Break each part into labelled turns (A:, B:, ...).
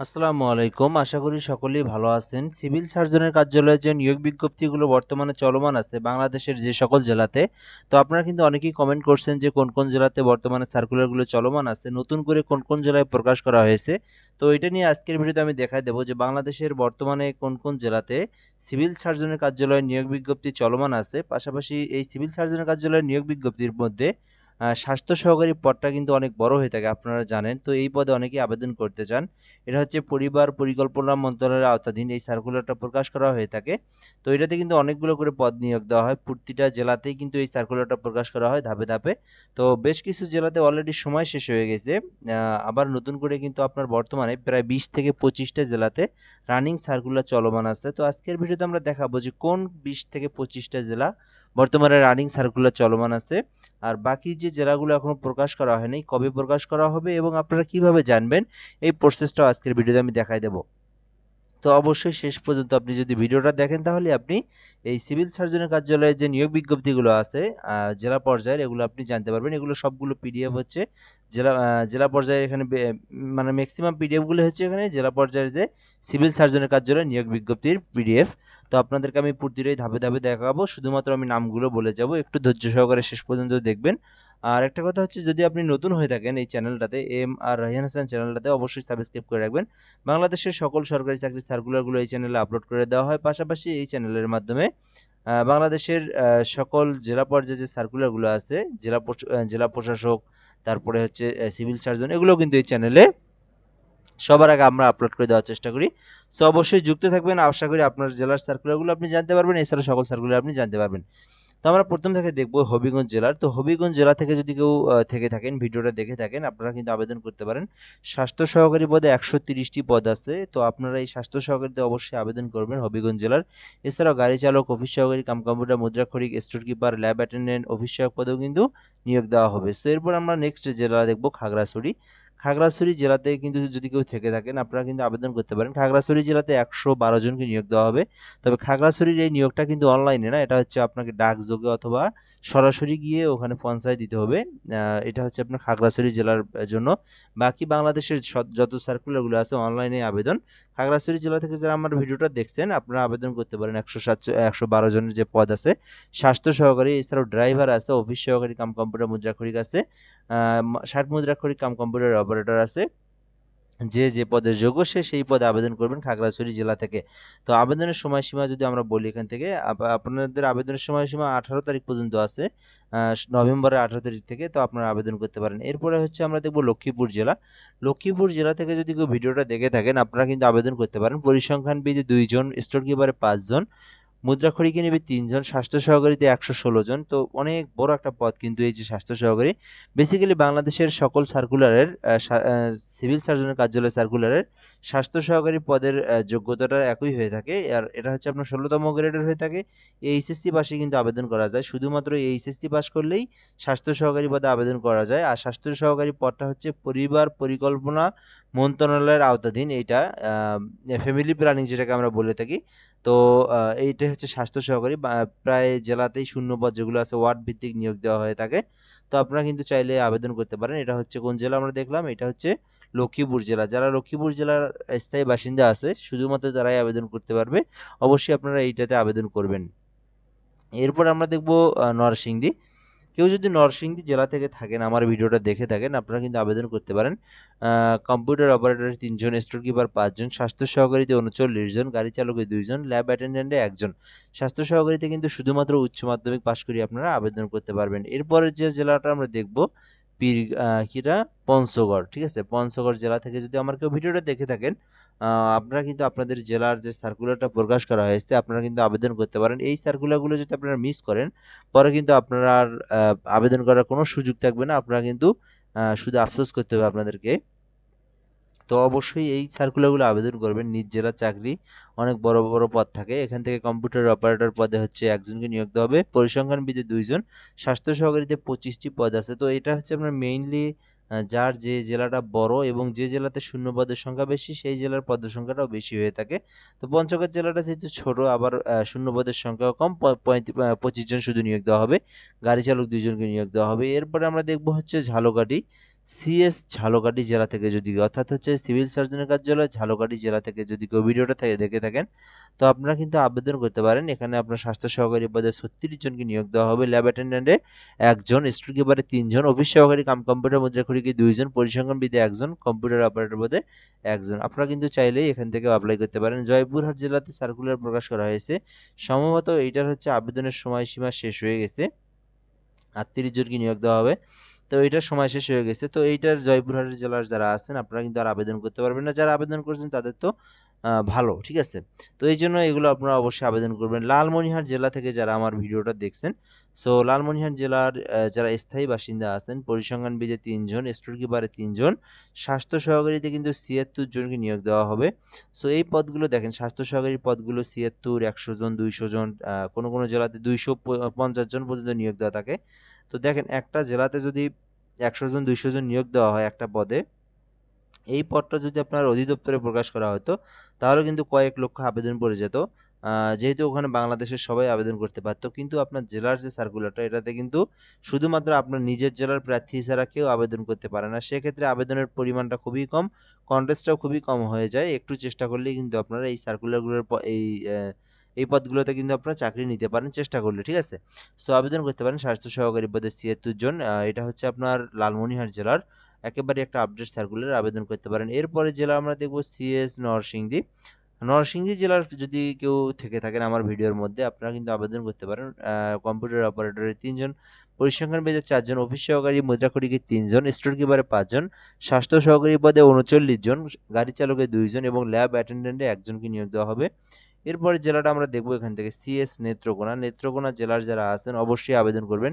A: আসসালামু আলাইকুম। আশা করি সকলেই ভালো আছেন। সিভিল সার্জনের কার্যালয়ে যে নিয়োগ বিজ্ঞপ্তিগুলো বর্তমানে চলমান আছে বাংলাদেশের যে সকল জেলাতে, তো আপনারা কিন্তু অনেকেই কমেন্ট করছেন যে কোন কোন জেলাতে বর্তমানে সার্কুলারগুলো চলমান আছে, নতুন করে কোন কোন জেলায় প্রকাশ করা হয়েছে। তো এটা নিয়ে আজকের ভিডিওতে আমি দেখাই দেবো যে বাংলাদেশের বর্তমানে কোন কোন জেলাতে সিভিল সার্জনের কার্যালয়ে নিয়োগ বিজ্ঞপ্তি চলমান আছে। পাশাপাশি এই সিভিল সার্জনের কার্যালয়ের নিয়োগ বিজ্ঞপ্তির মধ্যে স্বাস্থ্য সহকারী পদটা কিন্তু অনেক বড় হয়ে থাকে, আপনারা জানেন। তো এই পদে অনেকেই আবেদন করতে চান। এটা হচ্ছে পরিবার পরিকল্পনা মন্ত্রণালয়ের আওতাধীন এই সার্কুলারটা প্রকাশ করা হয়ে থাকে। তো এটাতে কিন্তু অনেকগুলো করে পদ নিয়োগ দেওয়া হয়। প্রতিটা জেলাতেই কিন্তু এই সার্কুলারটা প্রকাশ করা হয় ধাপে ধাপে। তো বেশ কিছু জেলাতে অলরেডি সময় শেষ হয়ে গেছে। আবার নতুন করে কিন্তু আপনার বর্তমানে প্রায় বিশ থেকে পঁচিশটা জেলাতে রানিং সার্কুলার চলমান আছে। তো আজকের ভিডিওতে আমরা দেখাবো যে কোন বিশ থেকে পঁচিশটা জেলা বর্তমানে রানিং সার্কুলার চলমান আছে। আর বাকি যে জেলাগুলো এখনও প্রকাশ করা হয়নি, কবে প্রকাশ করা হবে এবং আপনারা কীভাবে জানবেন, এই প্রসেসটাও আজকের ভিডিওতে আমি দেখাই দেব। তো অবশ্যই শেষ পর্যন্ত আপনি যদি ভিডিওটা দেখেন, তাহলে আপনি এই সিভিল সার্জনের কার্যালয়ে যে নিয়োগ বিজ্ঞপ্তিগুলো আছে জেলা পর্যায়ের, এগুলো আপনি জানতে পারবেন। এগুলো সবগুলো পিডিএফ হচ্ছে। জেলা জেলা পর্যায়ের এখানে মানে ম্যাক্সিমাম পিডিএফগুলো হচ্ছে এখানে। জেলা পর্যায়ের যে সিভিল সার্জনের কার্যালয়ে নিয়োগ বিজ্ঞপ্তির পিডিএফ তো আপনাদেরকে আমি প্রতিটাই ধাপে ধাপে দেখাবো। শুধুমাত্র আমি নামগুলো বলে যাব। একটু ধৈর্য সহকারে শেষ পর্যন্ত দেখবেন। আর একটা কথা হচ্ছে, যদি আপনি নতুন হয়ে থাকেন এই চ্যানেলটাতে, এম আর রাহিয়ান হাসান চ্যানেলটাতে, অবশ্যই সাবস্ক্রাইব করে রাখবেন। বাংলাদেশের সকল সরকারি চাকরির সার্কুলারগুলো এই চ্যানেলে আপলোড করে দেওয়া হয়। পাশাপাশি এই চ্যানেলের মাধ্যমে বাংলাদেশের সকল জেলা পর্যায়ে যে সার্কুলারগুলো আছে, জেলা জেলা প্রশাসক, তারপরে হচ্ছে সিভিল সার্জন এগুলো কিন্তু এই চ্যানেলে সবার আগে আমরা আপলোড করে দেওয়ার চেষ্টা করি। সো অবশ্যই যুক্ত থাকবেন। আশা করি আপনার জেলার সার্কুলারগুলো আপনি জানতে পারবেন, এছাড়া সকল সার্কুলার আপনি জানতে পারবেন। তো আমরা প্রথম থেকে দেখব হবিগঞ্জ জেলার। তো হবিগঞ্জ জেলা থেকে যদি কেউ থেকে থাকেন, ভিডিওটা দেখে থাকেন, আপনারা কিন্তু আবেদন করতে পারেন। স্বাস্থ্য সহকারী পদে একশো তিরিশটি পদ আছে। তো আপনারা এই স্বাস্থ্য সহকারীতে অবশ্যই আবেদন করবেন হবিগঞ্জ জেলার। এছাড়াও গাড়ি চালক অফিস সহকারী, cum computer মুদ্রাক্ষরিক store keeper lab attendant office সহায়ক পদেও কিন্তু নিয়োগ দেওয়া হবে। সো এরপর আমরা নেক্সট জেলা দেখব খাগড়াছড়ি। খাগড়াছড়ি জেলাতে কিন্তু যদি কেউ থেকে থাকেন, আপনারা কিন্তু আবেদন করতে পারেন। খাগড়াছড়ি জেলাতে একশো বারো জনকে নিয়োগ দেওয়া হবে। তবে খাগড়াছড়ির এই নিয়োগটা কিন্তু অনলাইনে না, এটা হচ্ছে আপনাকে ডাকযোগে অথবা সরাসরি গিয়ে ওখানে পঞ্চায়েত দিতে হবে। এটা হচ্ছে আপনার খাগড়াছড়ি জেলার জন্য। বাকি বাংলাদেশের যত সার্কুলারগুলো আছে অনলাইনে আবেদন। খাগড়াছড়ি জেলা থেকে যারা আমার ভিডিওটা দেখছেন, আপনারা আবেদন করতে পারেন একশো সাতশো একশো বারো জনের যে পদ আছে। স্বাস্থ্য সহকারী, এছাড়াও ড্রাইভার আছে অফিস সহকারী, কাম কম্পিউটার মুদ্রাক্ষরিক আছে। ষাট মুদ্রাক্ষরিক কাম কম্পিউটার অপারেটর আছে। যে যে পদে যোগ্য, সে সেই পদে আবেদন করবেন খাগড়াছড়ি জেলা থেকে। তো আবেদনের সময়সীমা যদি আমরা বলি এখান থেকে, আপ- আপনাদের আবেদনের সময়সীমা আঠারো তারিখ পর্যন্ত আছে নভেম্বরের আঠারো তারিখ থেকে তো আপনারা আবেদন করতে পারেন। এরপরে হচ্ছে আমরা দেখব লক্ষ্মীপুর জেলা। লক্ষ্মীপুর জেলা থেকে যদি কেউ ভিডিওটা দেখে থাকেন, আপনারা কিন্তু আবেদন করতে পারেন। পরিসংখ্যান বিধি দুইজন স্টোর কিপারে পাঁচজন মুদ্রাক্ষরিকে নেবে তিনজন, স্বাস্থ্য সহকারীতে একশো ষোলো জন। তো অনেক বড় একটা পদ কিন্তু এই যে স্বাস্থ্য সহকারী। বেসিক্যালি বাংলাদেশের সকল সার্কুলারের সিভিল সার্জনের কার্যালয় সার্কুলারের স্বাস্থ্য সহকারী পদের যোগ্যতাটা একই হয়ে থাকে। আর এটা হচ্ছে আপনার ষোলোতম গ্রেডের হয়ে থাকে। এই এইচএসসি পাশে কিন্তু আবেদন করা যায়। শুধুমাত্র এই এইচএসসি পাস করলেই স্বাস্থ্য সহকারী পদে আবেদন করা যায়। আর স্বাস্থ্য সহকারী পদটা হচ্ছে পরিবার পরিকল্পনা মন্ত্রণালয়ের আওতাধীন এইটা ফ্যামিলি প্ল্যানিং যেটাকে আমরা বলে থাকি। তো এইটা হচ্ছে স্বাস্থ্য সহকারী প্রায় জেলাতেই শূন্যপদ যেগুলো আছে ওয়ার্ড ভিত্তিক নিয়োগ দেওয়া হয়ে থাকে। তো আপনারা কিন্তু চাইলে আবেদন করতে পারেন। এটা হচ্ছে কোন জেলা আমরা দেখলাম? এটা হচ্ছে লক্ষ্মীপুর জেলা। যারা লক্ষ্মীপুর জেলার স্থায়ী বাসিন্দা আছে, শুধুমাত্র তারাই আবেদন করতে পারবে। অবশ্যই আপনারা এইটাতে আবেদন করবেন। এরপর আমরা দেখব নরসিংদী। কেউ যদি নরসিংদী জেলা থেকে থাকেন, আমার ভিডিওটা দেখে থাকেন, আপনারা কিন্তু আবেদন করতে পারেন। কম্পিউটার অপারেটর তিনজন স্টোর কিপার পাঁচজন, স্বাস্থ্য সহকারীতে উনচল্লিশ জন, গাড়ি চালকে দুইজন ল্যাব অ্যাটেন্ডেন্টে একজন। স্বাস্থ্য সহকারীতে কিন্তু শুধুমাত্র উচ্চ মাধ্যমিক পাশ করে আপনারা আবেদন করতে পারবেন। এরপরের যে জেলাটা আমরা দেখব পীর কিটা পঞ্চগড়, ঠিক আছে? পঞ্চগড় জেলা থেকে যদি আমার কেউ ভিডিওটা দেখে থাকেন আপনারা কিন্তু আপনাদের জেলার যে সার্কুলারটা প্রকাশ করা হয়েছে, আপনারা কিন্তু আবেদন করতে পারেন। এই সার্কুলারগুলো যদি আপনারা মিস করেন, পরে কিন্তু আপনারা আর আবেদন করার কোনো সুযোগ থাকবে না। আপনারা কিন্তু শুধু আফসোস করতে হবে আপনাদেরকে। তো অবশ্যই এই সার্কুলারগুলো আবেদন করবেন। নিজ জেলার চাকরি, অনেক বড় বড় পদ থাকে। এখান থেকে কম্পিউটার অপারেটর পদে হচ্ছে একজনকে নিয়োগ দেওয়া হবে। পরিসংখ্যান বিধি দুইজন। স্বাস্থ্য সহকারীতে পঁচিশটি পদ আছে। তো এটা হচ্ছে আপনার মেইনলি যার যে জেলাটা বড় এবং যে জেলাতে শূন্য পদের সংখ্যা বেশি, সেই জেলার পদের সংখ্যাটাও বেশি হয়ে থাকে। তো পঞ্চগড় জেলাটা যেহেতু ছোট, আবার শূন্য পদের সংখ্যাও কম পঁয়ত্রিশ জন শুধু নিয়োগ দেওয়া হবে। গাড়ি চালক দুইজনকে নিয়োগ দেওয়া হবে। এরপরে আমরা দেখব হচ্ছে ঝালকাঠি। সিএস ঝালকাঠি জেলা থেকে যদি, অর্থাৎ হচ্ছে সিভিল সার্জনের কার্যালয় ঝালকাঠি জেলা থেকে যদি কেউ ভিডিওটা থেকে, দেখে থাকেন, তো আপনারা কিন্তু আবেদন করতে পারেন। এখানে আপনার স্বাস্থ্য সহকারী পদে ছত্রিশ জনকে নিয়োগ দেওয়া হবে। ল্যাব অ্যাটেন্ডেন্টে একজন স্টোর কিপারে তিনজন, অফিস সহকারী কাম কম্পিউটার মুদ্রাক্ষরিকে দুইজন, পরিসংখ্যান বিদে একজন, কম্পিউটার অপারেটর পদে একজন। আপনারা কিন্তু চাইলেই এখান থেকে অ্যাপ্লাই করতে পারেন। জয়পুরহাট জেলাতে সার্কুলার প্রকাশ করা হয়েছে। সম্ভবত এইটার হচ্ছে আবেদনের সময়সীমা শেষ হয়ে গেছে। আটত্রিশ জনকে নিয়োগ দেওয়া হবে। তো এইটার সময় শেষ হয়ে গেছে। তো এইটার জয়পুরহাট জেলার যারা আছেন, আপনারা কিন্তু আর আবেদন করতে পারবেন না। যারা আবেদন করছেন, তাদের তো ভালো, ঠিক আছে? তো এই জন্য এগুলো আপনারা অবশ্যই আবেদন করবেন। লালমনিরহাট জেলা থেকে যারা আমার ভিডিওটা দেখছেন সো লালমনিরহাট জেলার যারা স্থায়ী বাসিন্দা আছেন, পরিসংখ্যান বিদে তিনজন স্টোর কিপারে তিনজন, স্বাস্থ্য সহকারীতে কিন্তু ছিয়াত্তর জনকে নিয়োগ দেওয়া হবে। সো এই পদগুলো দেখেন, স্বাস্থ্য সহকারী পদগুলো ছিয়াত্তর, একশো জন, দুইশো জন কোনো কোনো জেলাতে দুইশো পঞ্চাশ জন পর্যন্ত নিয়োগ দেওয়া থাকে। তো দেখেন, একটা জেলাতে যদি একশো জন, দুইশো জন নিয়োগ দেওয়া হয় একটা পদে এই পদটা যদি আপনার অধিদপ্তরে প্রকাশ করা হতো, তাহলে কিন্তু কয়েক লক্ষ আবেদন পড়ে যেত। যেহেতু ওখানে বাংলাদেশের সবাই আবেদন করতে পারত, কিন্তু আপনার জেলার যে সার্কুলারটা এটাতে কিন্তু শুধুমাত্র আপনার নিজের জেলার প্রার্থী ছাড়া কেউ আবেদন করতে পারে না। সেক্ষেত্রে আবেদনের পরিমাণটা খুবই কম কন্টেস্টটাও খুবই কম হয়ে যায়। একটু চেষ্টা করলেই কিন্তু আপনারা এই সার্কুলারগুলোর এই এই পদগুলোতে কিন্তু আপনারা চাকরি নিতে পারেন, চেষ্টা করলে, ঠিক আছে? সো আবেদন করতে পারেন স্বাস্থ্য সহকারী পদে ছিয়াত্তর জন। এটা হচ্ছে আপনার লালমনিরহাট জেলার একেবারে একটা আপডেট সার্কুলার আবেদন করতে পারেন। এরপরে জেলা আমরা দেখব সিএস নরসিংদী। নরসিংদী জেলার যদি কেউ থেকে থাকেন আমার ভিডিওর মধ্যে, আপনারা কিন্তু আবেদন করতে পারেন। কম্পিউটার অপারেটরের তিনজন, পরিসংখ্যান বেজে চারজন অফিস সহকারী মুদ্রাক্ষরিকে তিনজন স্টোর কিপারে পাঁচজন, স্বাস্থ্য সহকারী পদে উনচল্লিশ জন, গাড়ি চালকে দুইজন এবং ল্যাব অ্যাটেন্ডেন্টে একজনকে নিয়োগ দেওয়া হবে। এরপরে জেলাটা আমরা দেখব এখান থেকে সিএস নেত্রকোনা। নেত্রকোনা জেলার যারা আছেন, অবশ্যই আবেদন করবেন।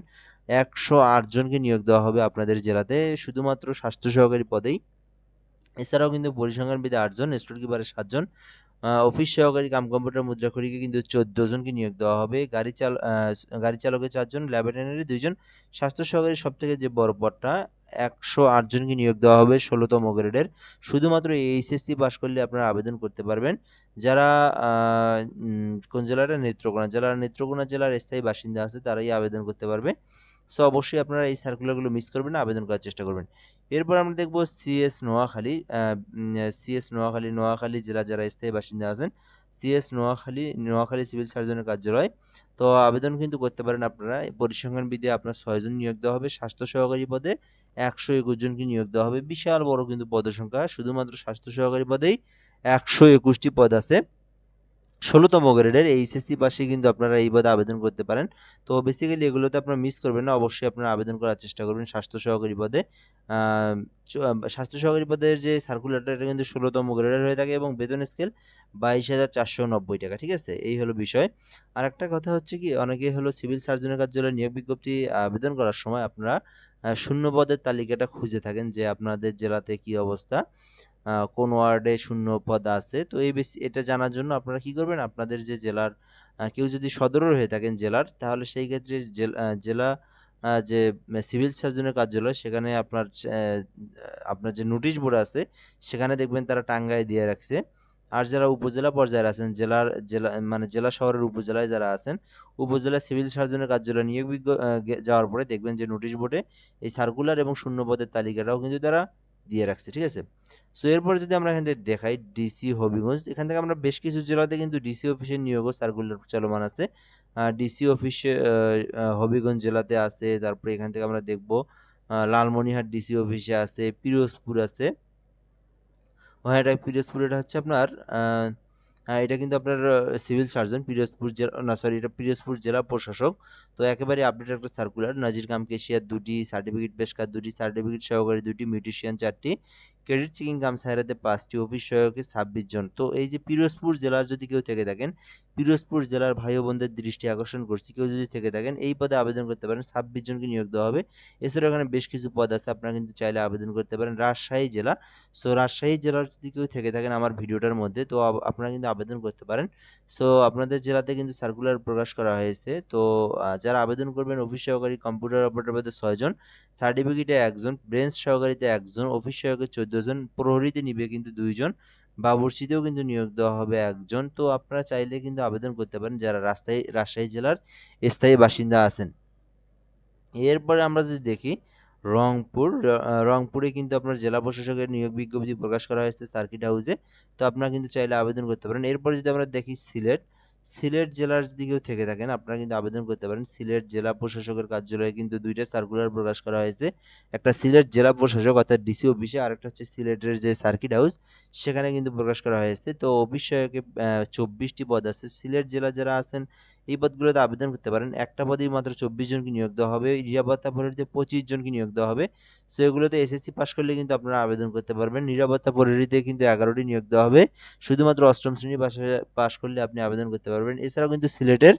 A: একশো জনকে নিয়োগ দেওয়া হবে আপনাদের জেলাতে, শুধুমাত্র স্বাস্থ্য সহকারী পদেই। এছাড়াও কিন্তু পরিসংখ্যান বিদে আটজন স্টোর কিপারে সাতজন অফিস সহকারী, কাম কম্পিউটার মুদ্রাক্ষরীকে কিন্তু চোদ্দ জনকে নিয়োগ দেওয়া হবে। গাড়ি চাল গাড়ি চালকের চারজন ল্যাবরেটরি দুইজন স্বাস্থ্য সহকারী সব থেকে যে বড় পদটা, একশো জনকে নিয়োগ দেওয়া হবে ষোলোতম গ্রেডের। শুধুমাত্র এইচএসসি পাশ করলে আপনারা আবেদন করতে পারবেন। যারা কোন জেলাটা? নেত্রকোনা। জেলার নেত্রকোনা জেলার স্থায়ী বাসিন্দা আছে, তারাই আবেদন করতে পারবে। সো অবশ্যই আপনারা এই সার্কুলারগুলো মিস করবেন না, আবেদন করার চেষ্টা করবেন। এরপর আমরা দেখব সিএস নোয়াখালী সিএস নোয়াখালী নোয়াখালী জেলা যারা স্থায়ী বাসিন্দা আছেন সিএস নোয়াখালী নোয়াখালী সিভিল সার্জনের কার্যালয়। তো, আবেদন কিন্তু করতে পারেন আপনারা। পরিসংখ্যান বিধি আপনার ছয়জন নিয়োগ দেওয়া হবে, স্বাস্থ্য সহকারী পদে একশো একুশ জনকে নিয়োগ দেওয়া হবে। বিশাল বড় কিন্তু পদসংখ্যা শুধুমাত্র স্বাস্থ্য সহকারী পদেই একশো একুশটি পদ আছে। ষোলোতম গ্রেডের এইচএসসি পাশে কিন্তু আপনারা এই পদে আবেদন করতে পারেন। তো বেসিক্যালি এগুলোতে আপনারা মিস করবেন না, অবশ্যই আপনারা আবেদন করার চেষ্টা করবেন স্বাস্থ্য সহকারী পদে। স্বাস্থ্য সহকারী পদের যে সার্কুলারটা এটা কিন্তু ষোলোতম গ্রেডের হয়ে থাকে এবং বেতন স্কেল বাইশ হাজার চারশো নব্বই টাকা, ঠিক আছে? এই হলো বিষয়। আর একটা কথা হচ্ছে কি, অনেকে হলো সিভিল সার্জনের কার্যালয়ে নিয়োগ বিজ্ঞপ্তি, আবেদন করার সময় আপনারা শূন্য পদের তালিকাটা খুঁজে থাকেন যে আপনাদের জেলাতে কি অবস্থা। কোন ওয়ার্ডে শূন্য পদ আছে। তো এই বেশি, এটা জানার জন্য আপনারা কি করবেন? আপনাদের যে জেলার কেউ যদি সদরের হয়ে থাকেন জেলার, তাহলে সেই ক্ষেত্রে জেলা যে সিভিল সার্জনের কার্যালয়, সেখানে আপনার আপনার যে নোটিশ বোর্ড আছে, সেখানে দেখবেন তারা টাঙ্গায় দিয়ে রাখছে। আর যারা উপজেলা পর্যায়ে আছেন, জেলার, জেলা মানে জেলা শহরের উপজেলায় যারা আছেন, উপজেলা সিভিল সার্জনের কার্যালয় নিয়োগ যাওয়ার পরে দেখবেন যে নোটিশ বোর্ডে এই সার্কুলার এবং শূন্যপদের তালিকাটাও কিন্তু তারা দিয়ে রাখছে, ঠিক আছে? সো এরপরে যদি আমরা এখান থেকে দেখাই ডিসি হবিগঞ্জ এখান থেকে আমরা বেশ কিছু জেলাতে কিন্তু ডিসি অফিসের নিয়োগও সার্কুলার চলমান আছে। ডিসি অফিসে হবিগঞ্জ জেলাতে আছে, তারপরে এখান থেকে আমরা দেখব লালমনিহাট ডিসি অফিসে আছে, পিরোজপুর আছে। হ্যাঁ এটা পিরোজপুর, এটা হচ্ছে আপনার এটা কিন্তু আপনার সিভিল সার্জন পিরোজপুর জেলা, না সরি এটা পিরোজপুর জেলা প্রশাসক। তো একেবারে আপডেট একটা সার্কুলার নাজির কাম কেশিয়ার দুটি সার্টিফিকেট পেশকার দুটি সার্টিফিকেট সহকারী দুটি মিউটিশিয়ান চারটি। ক্রেডিট চেকিং কাম সাইরাতে পাঁচটি অফিস সহায়কে ছাব্বিশ জন। তো এই যে পিরোজপুর জেলার যদি কেউ থেকে থাকেন, পিরোজপুর জেলার ভাই বোনদের দৃষ্টি আকর্ষণ করছি, কেউ যদি থেকে থাকেন, এই পদে আবেদন করতে পারেন, ছাব্বিশ জনকে নিয়োগ দেওয়া হবে। এছাড়াও এখানে বেশ কিছু পদ আছে, আপনারা কিন্তু চাইলে আবেদন করতে পারেন। রাজশাহী জেলা সো রাজশাহী জেলার যদি কেউ থেকে থাকেন আমার ভিডিওটার মধ্যে, তো আপনারা কিন্তু আবেদন করতে পারেন। সো আপনাদের জেলাতে কিন্তু সার্কুলার প্রকাশ করা হয়েছে, তো যারা আবেদন করবেন অফিস সহকারী কম্পিউটার অপারেটর পদে ছয়জন সার্টিফিকেটে একজন ব্রেঞ্চ সহকারীতে একজন অফিস সহকারী চোদ্দ জন প্রহরীতে নিবে কিন্তু দুইজন। বাবুর্চিতেও কিন্তু নিয়োগ দেওয়া হবে একজন। তো আপনারা চাইলে কিন্তু আবেদন করতে পারেন যারা রাস্তায়, রাজশাহী জেলার স্থায়ী বাসিন্দা আছেন। এরপরে আমরা যদি দেখি, রংপুর রংপুরে কিন্তু আপনার জেলা প্রশাসকের নিয়োগ বিজ্ঞপ্তি প্রকাশ করা হয়েছে সার্কিট হাউসে। তো আপনারা কিন্তু চাইলে আবেদন করতে পারেন। এরপরে যদি আমরা দেখি সিলেট সিলেট জেলার দিকেও থেকে থাকেন। আপনারা কিন্তু আবেদন করতে পারেন। সিলেট জেলা প্রশাসকের কার্যালয়ে কিন্তু দুইটা সার্কুলার প্রকাশ করা হয়েছে। একটা সিলেট জেলা প্রশাসক, অর্থাৎ ডিসি অফিসে আর একটা হচ্ছে সিলেটের যে সার্কিট হাউস সেখানে কিন্তু প্রকাশ করা হয়েছে। তো অফিস সহায়কে চব্বিশটি পদ আছে। সিলেট জেলা যারা আছেন এই পদগুলোতে আবেদন করতে পারেন। একটা পদেই মাত্র চব্বিশ জনকে নিয়োগ দেওয়া হবে। নিরাপত্তা প্রহরীতে পঁচিশ জনকে নিয়োগ দেওয়া হবে সো এগুলোতে এসএসসি পাস করলে কিন্তু আপনারা আবেদন করতে পারবেন। নিরাপত্তা প্রহরীতে কিন্তু এগারোটি নিয়োগ দেওয়া হবে। শুধুমাত্র অষ্টম শ্রেণি পাশে পাশ করলে আপনি আবেদন করতে পারবেন। এছাড়াও কিন্তু সিলেটের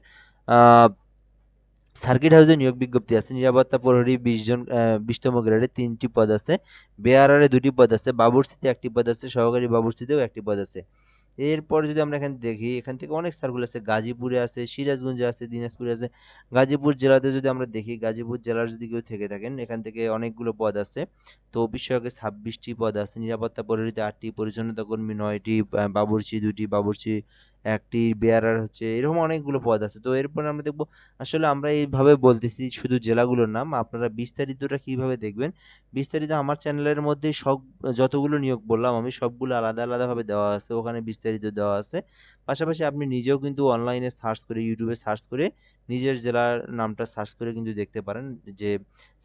A: সার্কিট হাউসে নিয়োগ বিজ্ঞপ্তি আছে। নিরাপত্তা প্রহরী বিশ জন বিশতম গ্রেডে তিনটি পদ আছে। বেআরআরে দুটি পদ আছে। বাবুরসিতে একটি পদ আছে। সহকারী বাবুরসিতেও একটি পদ আছে। এরপর যদি আমরা এখানে দেখি, এখান থেকে অনেক সার্কুল আছে। গাজীপুরে আছে, সিরাজগঞ্জে আছে, দিনাজপুরে আছে। গাজীপুর জেলাতে যদি আমরা দেখি, গাজীপুর জেলার যদি কেউ থেকে থাকেন, এখান থেকে অনেকগুলো পদ আছে। তো বিষয়কে ছাব্বিশটি পদ আছে। নিরাপত্তা পরিহিত আটটি পরিচ্ছন্নতা কর্মী নয়টি বাবুর্চি দুটি বাবুর্চি একটি বেয়ারার হচ্ছে, এরকম অনেকগুলো পদ আছে। তো এরপরে আমরা দেখব, আসলে আমরা এইভাবে বলতেছি শুধু জেলাগুলোর নাম, আপনারা বিস্তারিতটা কীভাবে দেখবেন? বিস্তারিত আমার চ্যানেলের মধ্যে সব, যতগুলো নিয়োগ বললাম আমি, সবগুলো আলাদা আলাদাভাবে দেওয়া আছে, ওখানে বিস্তারিত দেওয়া আছে। পাশাপাশি আপনি নিজেও কিন্তু অনলাইনে সার্চ করে ইউটিউবে সার্চ করে, নিজের জেলার নামটা সার্চ করে কিন্তু দেখতে পারেন। যে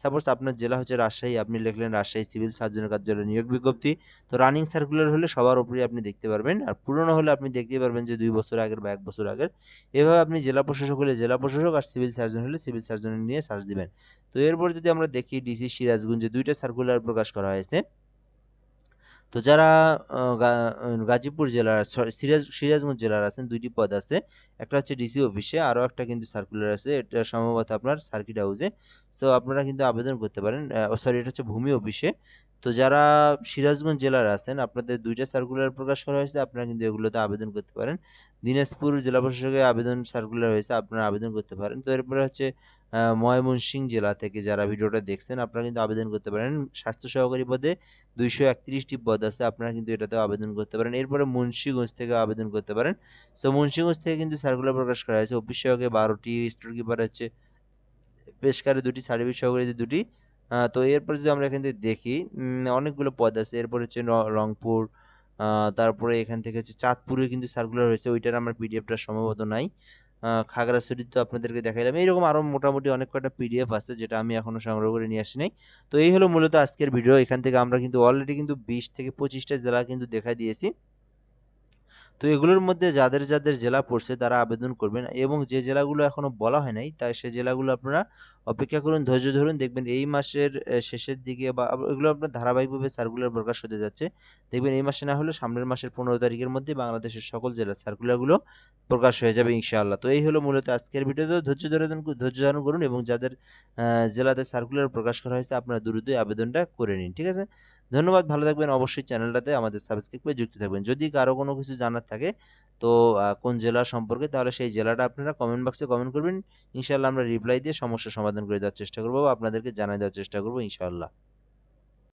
A: সাপোজ আপনার জেলা হচ্ছে রাজশাহী, আপনি লিখলেন রাজশাহী সিভিল সার্জনের কার্যালয় নিয়োগ বিজ্ঞপ্তি। তো রানিং সার্কুলার হলে সবার উপরেই আপনি দেখতে পারবেন, আর পুরনো হলে আপনি দেখতে পারবেন যে দুই বছর আগের বা এক বছর আগের এভাবে আপনি জেলা প্রশাসক হলে জেলা প্রশাসক আর সিভিল সার্জন হলে সিভিল সার্জন নিয়ে সার্চ দিবেন। তো এরপর যদি আমরা দেখি ডিসি সিরাজগঞ্জে দুইটা সার্কুলার প্রকাশ করা হয়েছে। তো যারা গাজীপুর জেলার সরি, সিরাজ সিরাজগঞ্জ জেলার আছেন দুইটি পদ আছে। একটা হচ্ছে ডিসি অফিসে আরও একটা কিন্তু সার্কুলার আছে। এটা সম্ভবত আপনার সার্কিট হাউসে তো আপনারা কিন্তু আবেদন করতে পারেন সরি এটা হচ্ছে ভূমি অফিসে। তো যারা সিরাজগঞ্জ জেলার আছেন, আপনাদের দুইটা সার্কুলার প্রকাশ করা হয়েছে, আপনারা কিন্তু এগুলোতে আবেদন করতে পারেন। দিনাজপুর জেলা প্রশাসকের আবেদন সার্কুলার হয়েছে, আপনারা আবেদন করতে পারেন। তো এরপরে হচ্ছে ময়মনসিংহ জেলা থেকে যারা ভিডিওটা দেখছেন, আপনারা কিন্তু আবেদন করতে পারেন। স্বাস্থ্য সহকারী পদে দুইশো একত্রিশটি পদ আছে, আপনারা কিন্তু এটাতেও আবেদন করতে পারেন। এরপরে মুন্সিগঞ্জ থেকে আবেদন করতে পারেন। সো মুন্সিগঞ্জ থেকে কিন্তু সার্কুলার প্রকাশ করা হয়েছে। অফিস সহকারে বারোটি স্টোর কিপার হচ্ছে, পেশকারে দুটি সার্ভিস সহকারীতে দুটি। তো এরপর যদি আমরা এখান থেকে দেখি অনেকগুলো পদ আছে। এরপর হচ্ছে রংপুর তারপরে এখান থেকে হচ্ছে চাঁদপুরে কিন্তু সার্কুলার হয়েছে। ওইটার আমার পিডিএফটা সম্ভবত নাই। খাগড়াছড়ি তো আপনাদেরকে দেখাইলাম। এইরকম আরও মোটামুটি অনেক কয়টা পিডিএফ আছে যেটা আমি এখনও সংগ্রহ করে নিয়ে আসি নাই। তো এই হলো মূলত আজকের ভিডিও। এখান থেকে আমরা কিন্তু অলরেডি কিন্তু বিশ থেকে পঁচিশটা জেলা কিন্তু দেখা দিয়েছি। তো এগুলোর মধ্যে যাদের যাদের জেলা পড়ছে তারা আবেদন করবেন এবং যে জেলাগুলো এখনও বলা হয় নাই, তাই সে জেলাগুলো আপনারা অপেক্ষা করুন, ধৈর্য ধরুন, দেখবেন এই মাসের শেষের দিকে বা এগুলো আপনার ধারাবাহিকভাবে সার্কুলার প্রকাশ হতে যাচ্ছে। দেখবেন এই মাসে না হলে সামনের মাসের পনেরো তারিখের মধ্যে বাংলাদেশের সকল জেলার সার্কুলারগুলো প্রকাশ হয়ে যাবে ইনশাআল্লাহ। তো এই হলো মূলত আজকের ভিডিওতে ধৈর্য ধরে ধৈর্য ধারণ করুন এবং যাদের জেলাতে সার্কুলার প্রকাশ করা হয়েছে, আপনারা দ্রুতই আবেদনটা করে নিন, ঠিক আছে? ধন্যবাদ, ভালো থাকবেন। অবশ্যই চ্যানেলটাতে আমাদের সাবস্ক্রাইব করে যুক্ত থাকবেন। যদি কারও কোনো কিছু জানার থাকে, তো কোন জেলা সম্পর্কে, তাহলে সেই জেলাটা আপনারা কমেন্ট বক্সে কমেন্ট করবেন। ইনশাল্লাহ আমরা রিপ্লাই দিয়ে সমস্যার সমাধান করে দেওয়ার চেষ্টা করব আপনাদেরকে জানিয়ে দেওয়ার চেষ্টা করব, ইনশাআল্লাহ।